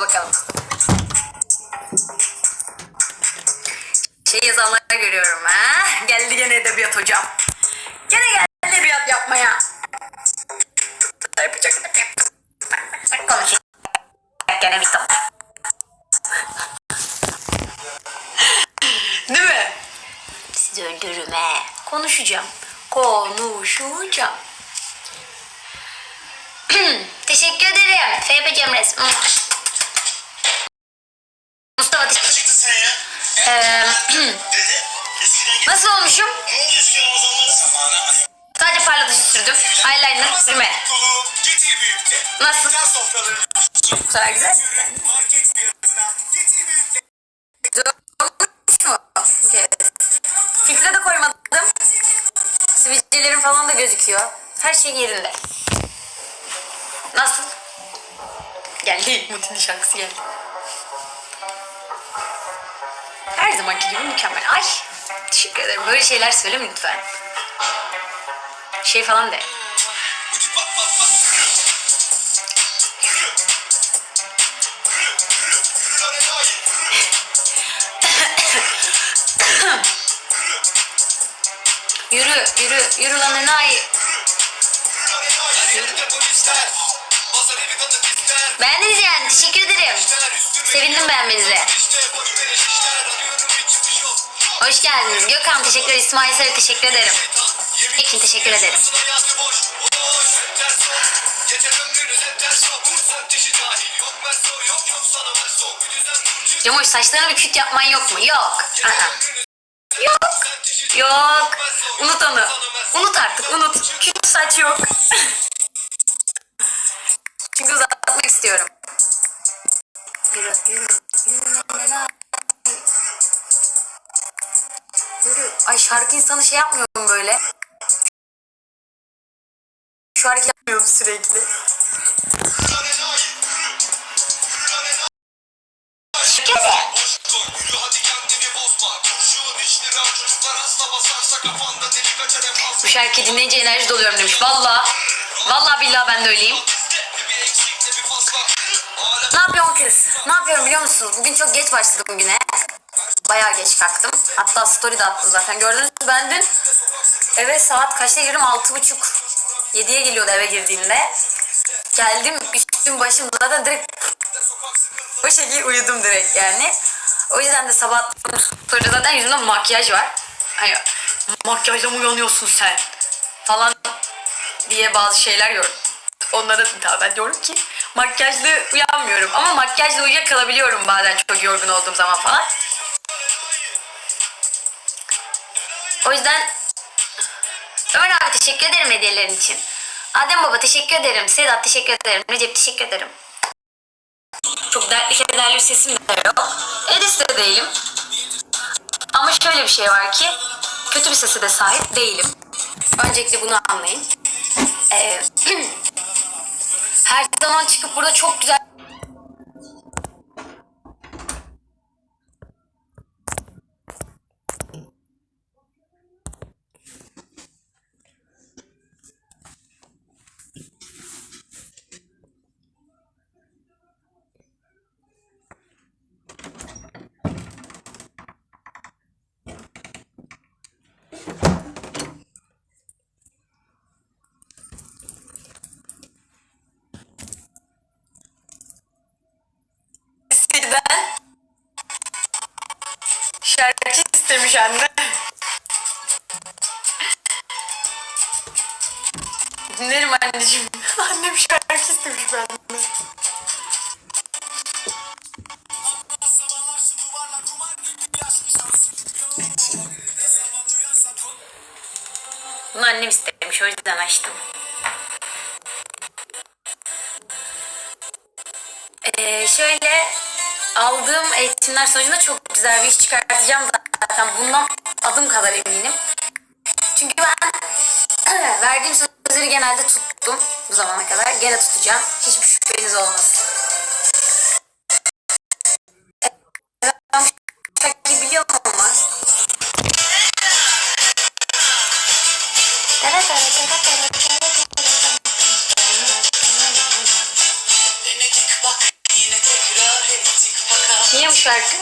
Bakalım. Şey yazanlar görüyorum ha. Geldi gene edebiyat hocam. Gene geldi edebiyat yapmaya. Yapacak. Konuşayım. Gene bir tam. Değil mi? Sizi öldürürüm he. Konuşacağım. Konuşacağım. Teşekkür ederim. FB Cemres. Sadece parlatıcı sürdüm. Eyeliner sürme. Nasıl? Sofraları. Güzel güzel. Filtre de koymadım. Sivilcelerim falan da gözüküyor. Her şey yerinde. Nasıl? Geldi. Mutin'in şarkısı geldi. Her zamanki gibi mükemmel. Ay teşekkür ederim. Böyle şeyler söyleme lütfen. Şey falan de. Yürü. Yürü. Yürü. Lan enayi. Beğendiniz yani teşekkür ederim. Sevindim beğenmenize. Hoş geldiniz. Gökhan teşekkür ederim. İsmail Sarı teşekkür ederim. Ekin teşekkür ederim. Cemoş saçlarına bir küt yapman yok mu? Yok. Aha. Yok. Yok. Unut onu. Unut artık unut. Küt saç yok. Çünkü uzatmak istiyorum. Yürü yürü. Yürü lan. Yürü. Ay şarkı insanı şey yapmıyorum böyle. Şu hareket yapmıyorum sürekli. Bu şarkıyı dinleyince enerji doluyorum demiş. Valla. Valla billahi ben de öyleyim. Ne yapıyorsun kız? Ne yapıyorum biliyor musunuz? Bugün çok geç başladım güne. Bayağı geç kalktım. Hatta story de attım zaten. Gördünüz mü ben dün eve saat kaçta girdim? Altı buçuk. Yediye geliyordu eve girdiğimde. Geldim üstüm başım zaten direkt o şekilde uyudum direkt yani. O yüzden de sabah story'de zaten yüzümde makyaj var. Hani makyajla mı uyanıyorsun sen? Falan diye bazı şeyler gördüm. Onlara ben diyorum ki makyajlı uyanmıyorum ama makyajla uyuyakalabiliyorum bazen çok yorgun olduğum zaman falan. O yüzden Ömer abi teşekkür ederim hediyelerin için. Adem baba teşekkür ederim. Sedat teşekkür ederim. Recep teşekkür ederim. Çok dertli kederli bir sesim de yok. Edis de değilim. Ama şöyle bir şey var ki kötü bir sese de sahip değilim. Öncelikle bunu anlayın. Ee, her zaman çıkıp burada çok güzel Eskiden şarkı anne. Dinlerim anneciğim. Annem şarkı istemiş benden. Bunu annem istemiş o yüzden açtım. Ee, şöyle aldığım eğitimler sonucunda çok güzel bir iş çıkartacağım zaten bundan adım kadar eminim. Çünkü ben verdiğim sözleri genelde tuttum bu zamana kadar. Gene tutacağım. Hiçbir şüpheniz olmasın. Ben bu şarkı?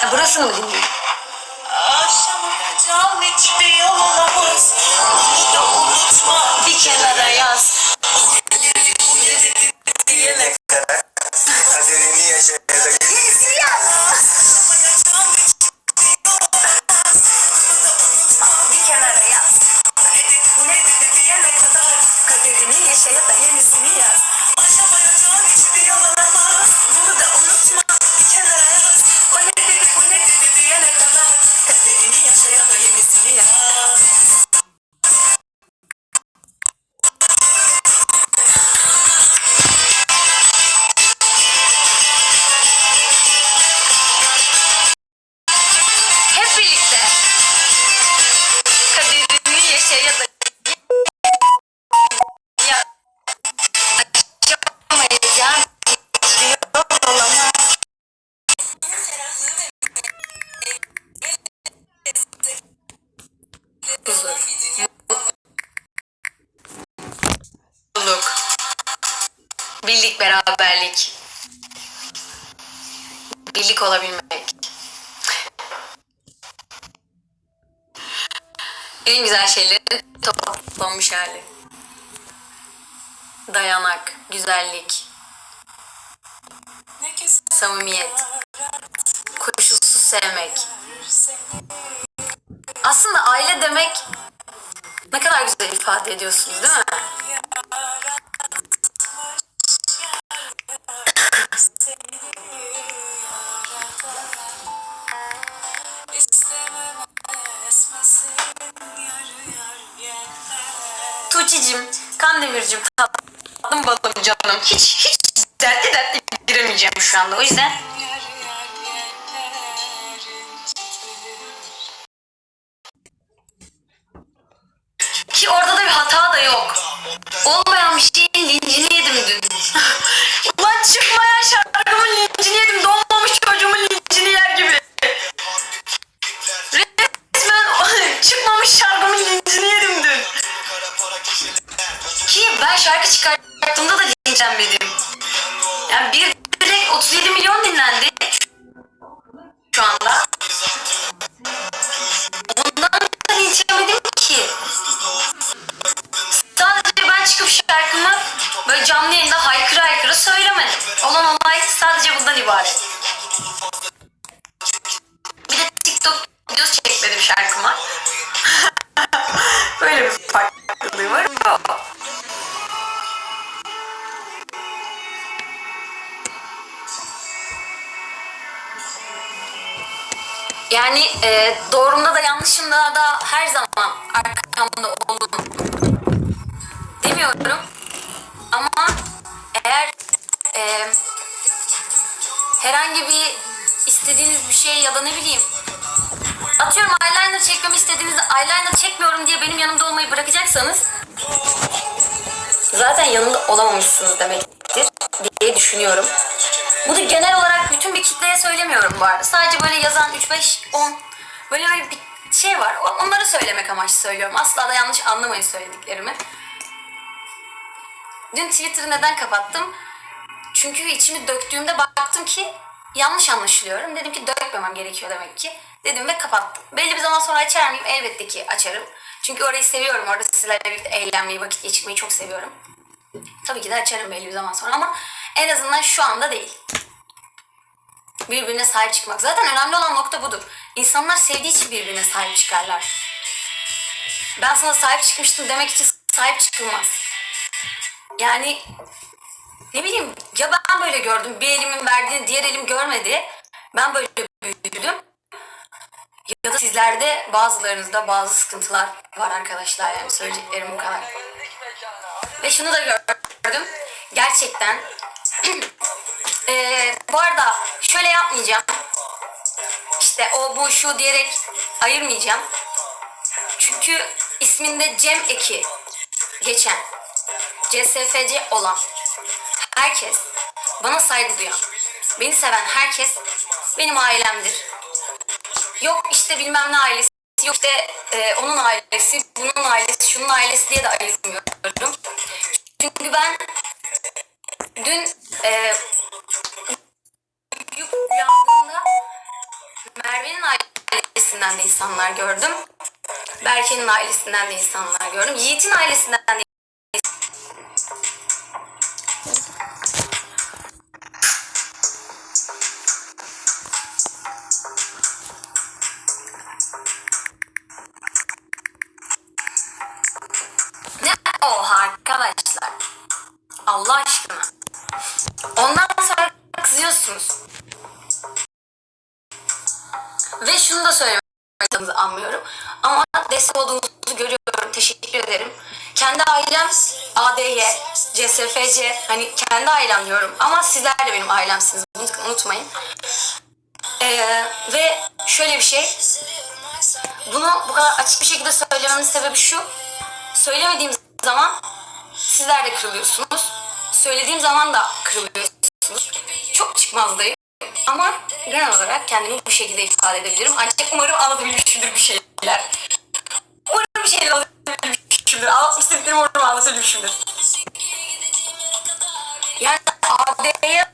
Ha, burası mı? Unutma. Bir kenara yaz. Birlik, beraberlik. Birlik olabilmek. En güzel şeylerin toplanmış hali. Dayanak, güzellik, samimiyet, koşulsuz sevmek. Aslında aile demek ne kadar güzel ifade ediyorsunuz değil mi? Tuğçe'cim, Kandemir'cim, tatlım balım canım. Hiç hiç dertli dertli giremeyeceğim şu anda. O yüzden ki orada da bir hata da yok. Olmayan bir şeyin lincini yedim dün. Çıkmayan şarkımın lincini yedim. Doğmamış çocuğumun lincini yer gibi. Resmen çıkmamış şarkımın lincini yedim dün. Ki ben şarkı çıkarttığımda da linçlenmedim. Yani bir direkt 37 milyon dinlendi. Şu anda. Ondan da linçlemedim ki. Sadece ben çıkıp şarkımı böyle canlı yayında haykıra haykıra söylemedim. Olan olay sadece bundan ibaret. Bir de TikTok videosu çekmedim şarkıma. böyle bir farklılığı var. Yani e, doğrumda da yanlışımda da her zaman arkamda da ne bileyim atıyorum eyeliner çekmemi istediğinizde eyeliner çekmiyorum diye benim yanımda olmayı bırakacaksanız zaten yanımda olamamışsınız demektir diye düşünüyorum. Bunu genel olarak bütün bir kitleye söylemiyorum bu arada. Sadece böyle yazan 3, 5, 10 böyle bir şey var. Onları söylemek amaçlı söylüyorum. Asla da yanlış anlamayın söylediklerimi. Dün Twitter'ı neden kapattım? Çünkü içimi döktüğümde baktım ki yanlış anlaşılıyorum. Dedim ki dökmemem gerekiyor demek ki. Dedim ve kapattım. Belli bir zaman sonra açar mıyım? Elbette ki açarım. Çünkü orayı seviyorum. Orada sizlerle birlikte eğlenmeyi, vakit geçirmeyi çok seviyorum. Tabii ki de açarım belli bir zaman sonra ama en azından şu anda değil. Birbirine sahip çıkmak. Zaten önemli olan nokta budur. İnsanlar sevdiği için birbirine sahip çıkarlar. Ben sana sahip çıkmıştım demek için sahip çıkılmaz. Yani ne bileyim ya ben böyle gördüm bir elimin verdiğini diğer elim görmedi. Ben böyle büyüdüm. Ya da sizlerde bazılarınızda bazı sıkıntılar var arkadaşlar yani söyleyeceklerim bu kadar. Ve şunu da gördüm. Gerçekten Eee, bu arada şöyle yapmayacağım. İşte o bu şu diyerek ayırmayacağım. Çünkü isminde Cem eki geçen CSFC olan herkes bana saygı duyan, beni seven herkes benim ailemdir. Yok işte bilmem ne ailesi yok işte e, onun ailesi, bunun ailesi, şunun ailesi diye de ayırmıyorum. Çünkü ben dün e, uyandığımda Merve'nin ailesinden de insanlar gördüm. Berke'nin ailesinden de insanlar gördüm. Yiğit'in ailesinden de CSFC hani kendi ailem diyorum. Ama sizler de benim ailemsiniz. Bunu unutmayın. Ee, ve şöyle bir şey. Bunu bu kadar açık bir şekilde söylememin sebebi şu. Söylemediğim zaman sizler de kırılıyorsunuz. Söylediğim zaman da kırılıyorsunuz. Çok çıkmazdayım. Ama genel olarak kendimi bu şekilde ifade edebilirim. Ancak umarım anlatabilmişimdir bir şeyler. Umarım bir şeyler anlatabilmişimdir. İstediklerimi umarım anlatabilmişimdir. Yani AD'ye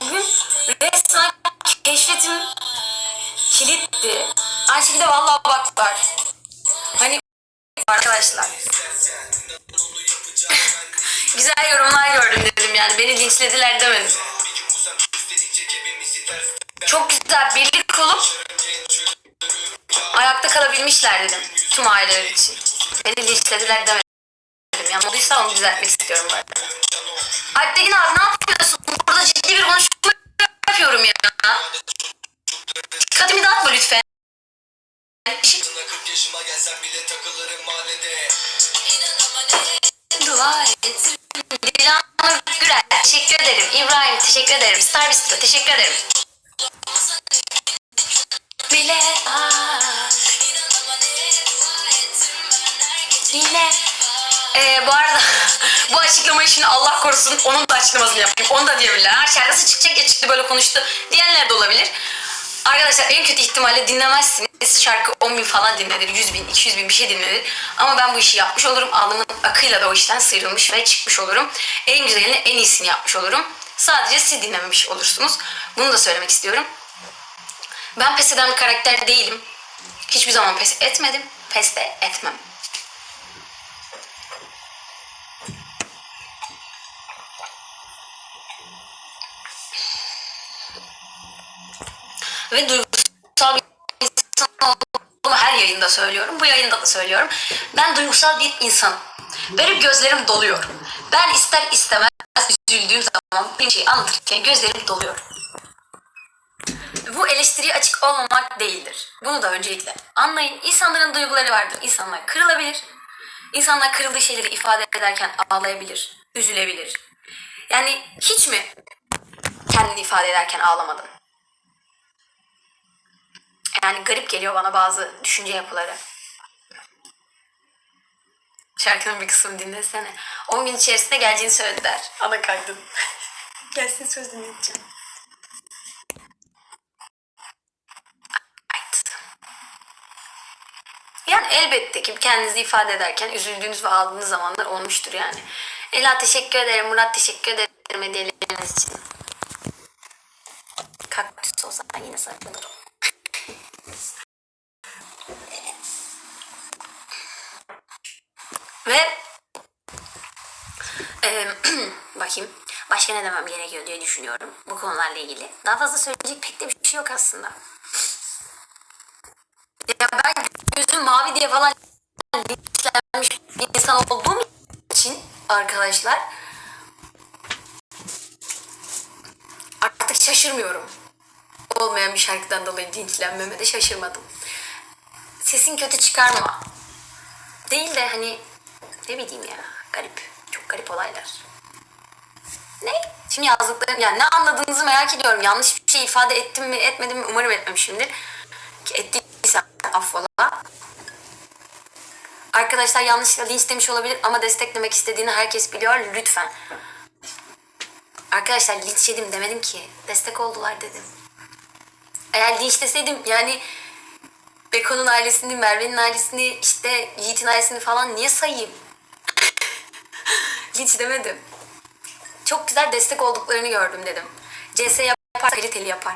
bugün resmen keşfetim kilitti. Aynı şekilde vallahi bak var. Hani arkadaşlar. Güzel yorumlar gördüm dedim yani. Beni linçlediler demedim. Çok güzel birlik olup ayakta kalabilmişler dedim. Tüm aileler için. Beni linçlediler demedim. Yani olduysa onu düzeltmek istiyorum bu arada. Alptekin abi ne yapıyorsun? Burada ciddi bir konuşma yapıyorum ya. Dikkatimi dağıtma lütfen. Sana 40 yaşıma gelsem bile takılırım mahallede Dua et. Dilan Gürel teşekkür ederim. İbrahim teşekkür ederim. Star Bistro teşekkür ederim. Bile Bile ee, bu arada bu açıklamayı şimdi Allah korusun onun da açıklamasını yapayım. Onu da diyebilirler. Ha, şarkısı çıkacak ya çıktı böyle konuştu diyenler de olabilir. Arkadaşlar en kötü ihtimalle dinlemezsiniz. Şarkı 10 bin falan dinlenir, 100 bin, 200 bin bir şey dinlenir. Ama ben bu işi yapmış olurum. Alnımın akıyla da o işten sıyrılmış ve çıkmış olurum. En güzelini, en iyisini yapmış olurum. Sadece siz dinlememiş olursunuz. Bunu da söylemek istiyorum. Ben pes eden bir karakter değilim. Hiçbir zaman pes etmedim. Pes de etmem. Ve duygusal bir insan olduğumu her yayında söylüyorum. Bu yayında da söylüyorum. Ben duygusal bir insanım. Benim gözlerim doluyor. Ben ister istemez üzüldüğüm zaman bir şey anlatırken gözlerim doluyor. Bu eleştiriye açık olmamak değildir. Bunu da öncelikle anlayın. İnsanların duyguları vardır. İnsanlar kırılabilir. İnsanlar kırıldığı şeyleri ifade ederken ağlayabilir, üzülebilir. Yani hiç mi kendini ifade ederken ağlamadın? Yani garip geliyor bana bazı düşünce yapıları. Şarkının bir kısmını dinlesene. 10 gün içerisinde geleceğini söylediler. Ana kaydın. Gelsin söz dinleteceğim. Yani elbette ki kendinizi ifade ederken üzüldüğünüz ve ağladığınız zamanlar olmuştur yani. Ela teşekkür ederim. Murat teşekkür ederim hediyeleriniz için. Kaktüs olsa yine saklanırım. Ve eee, bakayım başka ne demem gerekiyor diye düşünüyorum bu konularla ilgili. Daha fazla söyleyecek pek de bir şey yok aslında. Ya ben gözüm mavi diye falan linçlenmiş bir insan olduğum için arkadaşlar artık şaşırmıyorum. Olmayan bir şarkıdan dolayı linçlenmeme de şaşırmadım. Sesin kötü çıkarma. Değil de hani ne bileyim ya garip. Çok garip olaylar. Ne? Şimdi yazdıklarım yani ne anladığınızı merak ediyorum. Yanlış bir şey ifade ettim mi etmedim mi umarım etmemişimdir. Ettiysem affola. Arkadaşlar yanlışlıkla linç demiş olabilir ama desteklemek istediğini herkes biliyor. Lütfen. Arkadaşlar linç yedim demedim ki. Destek oldular dedim. Eğer linç deseydim yani Beko'nun ailesini, Merve'nin ailesini, işte Yiğit'in ailesini falan niye sayayım? Hiç demedim. Çok güzel destek olduklarını gördüm dedim. CS yapar, kaliteli yapar.